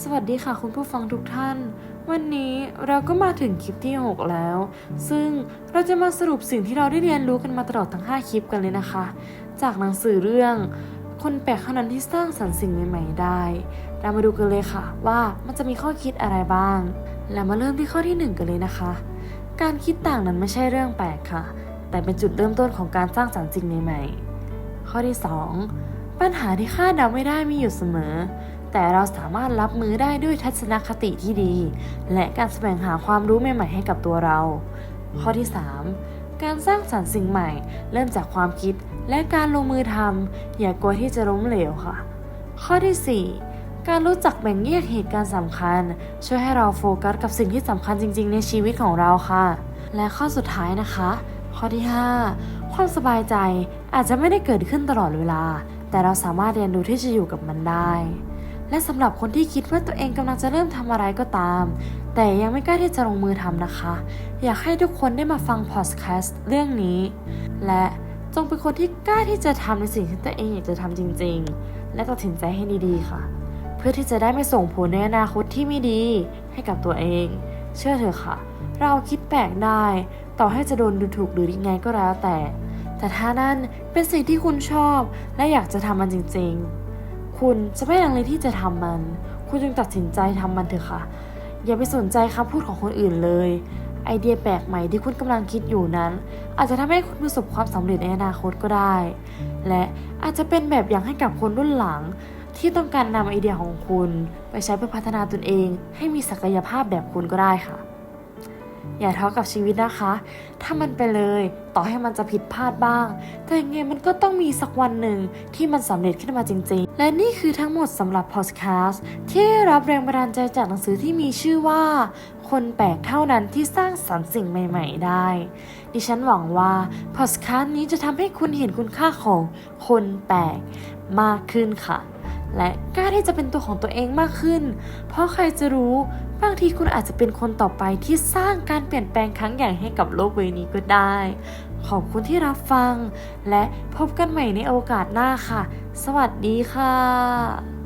สวัสดีค่ะคุณผู้ฟังทุกท่าน วันนี้เราก็มาถึงคลิปที่ 6 แล้ว ซึ่งเราจะมาสรุปสิ่งที่เราได้เรียนรู้กันมาตลอดทั้ง 5 คลิปกันเลยนะคะ จากหนังสือเรื่อง คนแปลกเท่านั้นที่สร้างสรรค์สิ่งใหม่ๆได้ เรามาดูกันเลยค่ะ ว่ามันจะมีข้อคิดอะไรบ้างแล้วมาเริ่มที่ข้อที่ 1 กันเลยนะคะ การคิดต่างนั้นไม่ใช่เรื่องแปลกค่ะ แต่เป็นจุดเริ่มต้นของการสร้างสรรค์สิ่งใหม่ๆข้อที่ 2 ปัญหาที่คาดเดาไม่ได้มีอยู่เสมอ แต่เราสามารถรับมือได้ด้วยทัศนคติที่ดี และการแสวงหาความรู้ใหม่ๆให้กับตัวเรา ข้อที่ 3 การสร้างสรรค์สิ่งใหม่ เริ่มจากความคิดและการลงมือทำอย่ากลัวที่จะล้มเหลวค่ะ ข้อที่ 4 การรู้จักแบ่งแยกเหตุการณ์สำคัญ ช่วยให้เราโฟกัสกับสิ่งที่สำคัญจริง ๆ ในชีวิตของเราค่ะ และข้อสุดท้ายนะคะ ข้อที่ 5 ความสบายใจอาจจะไม่ได้เกิดขึ้นตลอดเวลา แต่เราสามารถเรียนรู้ที่จะอยู่กับมันได้ และสำหรับคนที่คิดว่าตัวเองกำลังจะเริ่มทำอะไรก็ตาม แต่ยังไม่กล้าที่จะลงมือทำนะคะ อยากให้ทุกคนได้มาฟังพอดแคสต์เรื่องนี้ และจงเป็นคนที่กล้าที่จะทำในสิ่งที่ตัวเองอยากจะทำจริง ๆ และตัดสินใจให้ดีๆค่ะ เพื่อที่จะได้ไม่ส่งผลในอนาคตที่ไม่ดีให้กับตัวเอง เชื่อเถอะค่ะ เราคิดแปลกได้ ต่อให้จะโดนดูถูกหรือยังไงก็แล้วแต่ แต่ถ้านั่นเป็นสิ่งที่คุณชอบ และอยากจะทำมันจริง ๆ คุณจะไม่ลังเลที่จะทำมัน คุณจึงตัดสินใจทำมันเถอะค่ะ อย่าไปสนใจคำพูดของคนอื่นเลย ไอเดียแปลกใหม่ที่คุณกำลังคิดอยู่นั้น อาจจะทำให้คุณประสบความสำเร็จในอนาคตก็ได้ และอาจจะเป็นแบบอย่างให้กับคนรุ่นหลังที่ต้องการนำไอเดียของคุณ ไปใช้เพื่อพัฒนาตนเอง ให้มีศักยภาพแบบคุณก็ได้ค่ะ อย่าท้อกับชีวิตนะคะ ถ้ามันไปเลย ต่อให้มันจะผิดพลาดบ้าง แต่ยังไงมันก็ต้องมีสักวันหนึ่งที่มันสำเร็จขึ้นมาจริงๆ และนี่คือทั้งหมดสำหรับพอดแคสต์ที่ได้รับแรงบันดาลใจจากหนังสือที่มีชื่อว่า คนแปลกเท่านั้นที่สร้างสรรค์สิ่งใหม่ ๆ ได้ ดิฉันหวังว่าพอดแคสต์นี้จะทำให้คุณเห็นคุณค่าของคนแปลกมากขึ้นค่ะ และกล้าที่จะเป็นตัวของตัวเองมากขึ้น เพราะใครจะรู้ บางทีคุณอาจจะเป็นคนต่อไปที่สร้างการเปลี่ยนแปลงครั้งใหญ่ให้กับโลกใบนี้ก็ได้ ขอบคุณที่รับฟัง และพบกันใหม่ในโอกาสหน้าค่ะ สวัสดีค่ะ